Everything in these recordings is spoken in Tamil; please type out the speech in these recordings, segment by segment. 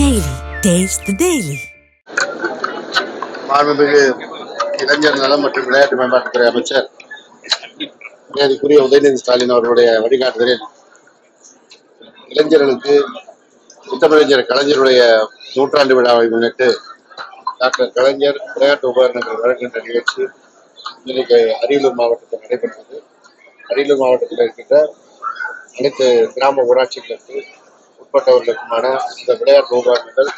டெய்லி டேஸ்ட் டெய்லி மாண்புமிகு இளைஞர் நலம் மற்றும் விளையாட்டு மேம்பாட்டுத்துறை அமைச்சர் மரியாதைக்குரிய உதயநிதி ஸ்டாலின் அவர்களுடைய வழிகாட்டுதலில் இளைஞர்களுக்கு முத்தமிழஞ்சர் கலைஞருடைய நூற்றாண்டு விழாவை முன்னிட்டு டாக்டர் கலைஞர் விளையாட்டு உபகரணங்கள் வழங்குகின்ற நிகழ்ச்சி இன்னைக்கு அரியலூர் மாவட்டத்தில் நடைபெற்றது. அரியலூர் மாவட்டத்தில் இருக்கின்ற அனைத்து கிராம ஊராட்சிகளுக்கு உட்பட்டவர்களுக்குமான இந்த விளையாட்டு உபகரணங்கள்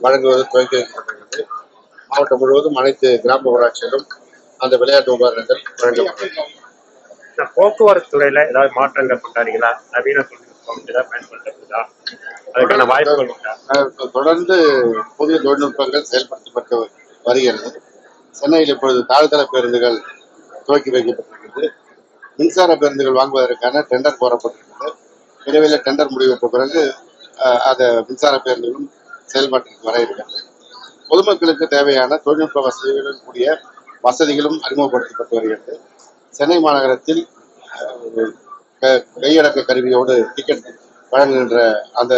வழங்குவது துவக்கி வைக்கப்பட்டுள்ளது மாவட்டம் முழுவதும் அனைத்து கிராம ஊராட்சிகளும் அந்த விளையாட்டு உபகரணங்கள் வழங்கப்பட்டது இந்த போக்குவரத்து துறையில ஏதாவது மாற்றங்கள் கொண்டாடிங்களா நவீன தொழில்நுட்பம் பயன்படுத்தப்படுதா? அதுக்கான வாய்ப்புகள் உண்டா? தொடர்ந்து புதிய தொழில்நுட்பங்கள் செயல்படுத்தப்பட்டு வருகிறது. சென்னையில் இப்பொழுது தாழ்தள பேருந்துகள் துவக்கி வைக்கப்பட்டிருக்கிறது. மின்சார பேருந்துகள் வாங்குவதற்கான டெண்டர் கோரப்பட்டிருக்கிறது. விரைவில் டெண்டர் முடிவெற்ற பிறகு அந்த மின்சார பேருந்துகளும் செயல்பாட்டிற்கு வர இருக்கிறது. பொதுமக்களுக்கு தேவையான தொழில்நுட்ப வசதிகளுடன் கூடிய வசதிகளும் அறிமுகப்படுத்தப்பட்டு வருகிறது. சென்னை மாநகரத்தில் கையடக்க கருவியோடு டிக்கெட் வழங்குகின்ற அந்த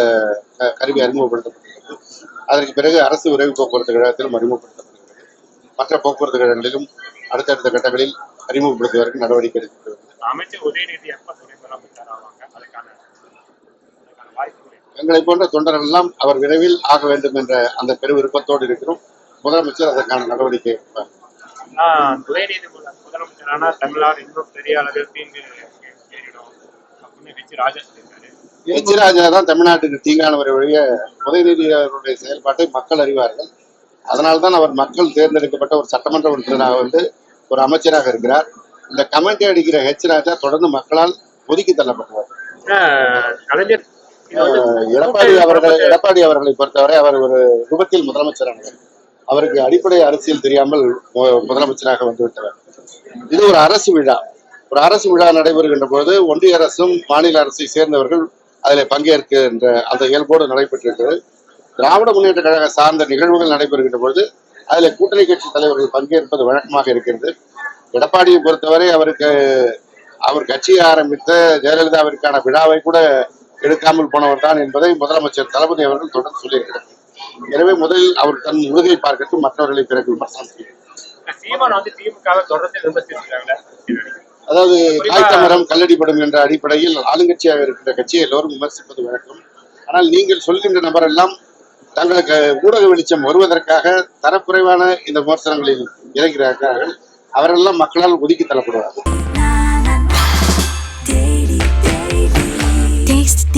கருவி அறிமுகப்படுத்தப்பட்டுள்ளது அதற்கு பிறகு அரசு விரைவு போக்குவரத்து கழகத்திலும் அறிமுகப்படுத்தப்படுகிறது. மற்ற போக்குவரத்து கழகங்களிலும் அடுத்தடுத்த கட்டங்களில் அறிமுகப்படுத்துவதற்கு நடவடிக்கை எடுக்கப்பட்டு வருகிறது. அமைச்சர் உதயநிதி எப்ப துணை முதலமைச்சர் ஆவாங்க அதுக்கான வாய்ப்புகள் எங்களை போன்ற தொண்டர்கள் எல்லாம் அவர் விரைவில் ஆக வேண்டும் என்ற அந்த பெரு விருப்பத்தோடு இருக்கிறோம். முதலமைச்சர் அதற்கான நடவடிக்கை எடுப்பார். ஆஹ் உதயநிதி முதல- முதலமைச்சரானா தமிழ்நாடு இன்னும் பெரிய அளவில் தீங்கு நேரிடும் அப்படின்னு ஹெச் ராஜா சொல்லியிருக்காரு. எச் ராஜா தான் தமிழ்நாட்டுக்கு தீங்கானவர் வழிய உதயநிதி அவருடைய செயல்பாட்டை மக்கள் அறிவார்கள். அதனால்தான் அவர் மக்கள் தேர்ந்தெடுக்கப்பட்ட ஒரு சட்டமன்ற உறுப்பினராக வந்து ஒரு அமைச்சராக இருக்கிறார். இந்த கமெண்ட் அடிக்கிற ஹெச் ராஜா தொடர்ந்து மக்களால் ஒதுக்கி தள்ளப்பட்டவர். கலைஞர் எடப்பாடி அவர்கள் எடப்பாடி அவர்களை பொறுத்தவரை அவர் ஒரு விபத்தில் முதலமைச்சரானவர். அவருக்கு அடிப்படை அரசியல் தெரியாமல் முதலமைச்சராக வந்துவிட்டவர். இது ஒரு அரசு விழா. ஒரு அரசு விழா நடைபெறுகின்ற போது ஒன்றிய அரசும் மாநில அரசை சேர்ந்தவர்கள் அதில் பங்கேற்கின்ற அந்த இயல்போடு நடைபெற்றிருக்கிறது. திராவிட முன்னேற்ற கழக சார்ந்த நிகழ்வுகள் நடைபெறுகின்ற பொழுது அதில் கூட்டணி கட்சி தலைவர்கள் பங்கேற்பது வழக்கமாக இருக்கிறது. எடப்பாடியை பொறுத்தவரை அவருக்கு அவர் கட்சியை ஆரம்பித்த ஜெயலலிதாவிற்கான விழாவை கூட எடுக்காமல் போனவர் தான் என்பதை முதலமைச்சர் தளபதி அவர்கள் தொடர்ந்து சொல்லியிருக்கிறார். எனவே முதலில் அவர் தன் முழுகை பார்க்கட்டும் மற்றவர்களை பிறகு விமர்சனம் செய்யும் அதாவது மரம் கல்லடிப்படும் என்ற அடிப்படையில் ஆளுங்கட்சியாக இருக்கின்ற கட்சியை எல்லோரும் விமர்சிப்பது வழக்கம். ஆனால் நீங்கள் சொல்கின்ற நபரெல்லாம் தங்களுக்கு ஊடக வெளிச்சம் வருவதற்காக தரக்குறைவான இந்த விமர்சனங்களில் இறங்கிறார்கள் அவரெல்லாம் மக்களால் ஒதுக்கி தள்ளப்படுவார்கள்.